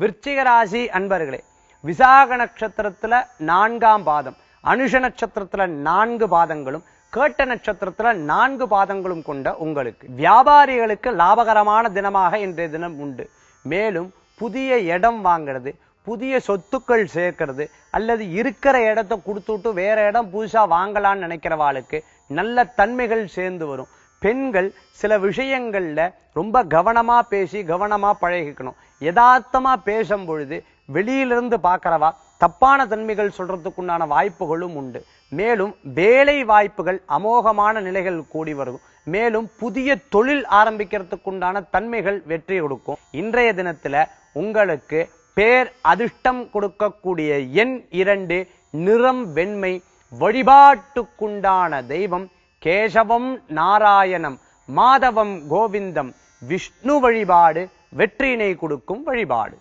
விருச்சிக ராசி அன்பர்களே விசாக நட்சத்திரத்துல நான்காம் பாதம் அனுஷ நட்சத்திரத்துல நான்கு பாதங்களும் கேட்ட நட்சத்திரத்துல நான்கு பாதங்களும் கொண்ட உங்களுக்கு. வியாபாரிகளுக்கு லாபகரமான தினமாக இன்றைய தினம் உண்டு. மேலும் புதிய இடம் வாங்குறது புதிய சொத்துக்கள் சேர்க்கிறது அல்லது இருக்கிற இடத்த கொடுத்துட்டு வேற இடம் புதுசா வாங்கலாம்னு நினைக்கிறவாளுக்கு நல்ல தன்மைகள் சேர்ந்து வரும். பெண்கள் சில விஷயங்களில் ரொம்ப கவனமாக பேசி கவனமாக பழகிக்கணும். யதார்த்தமாக பேசும் பொழுது வெளியிலிருந்து பார்க்கறவா தப்பான தன்மைகள் சொல்கிறதுக்குண்டான வாய்ப்புகளும் உண்டு. மேலும் வேலை வாய்ப்புகள் அமோகமான நிலைகள் கூடி வரும் மேலும் புதிய தொழில் ஆரம்பிக்கிறதுக்குண்டான தன்மைகள் வெற்றி கொடுக்கும். இன்றைய தினத்தில் உங்களுக்கு பேர் அதிர்ஷ்டம் கொடுக்கக்கூடிய எண் இரண்டு நிறம் வெண்மை வழிபாட்டுக்குண்டான தெய்வம் கேசவம் நாராயணம் மாதவம் கோவிந்தம் விஷ்ணு வழிபாடு வெற்றினை கொடுக்கும் வழிபாடு.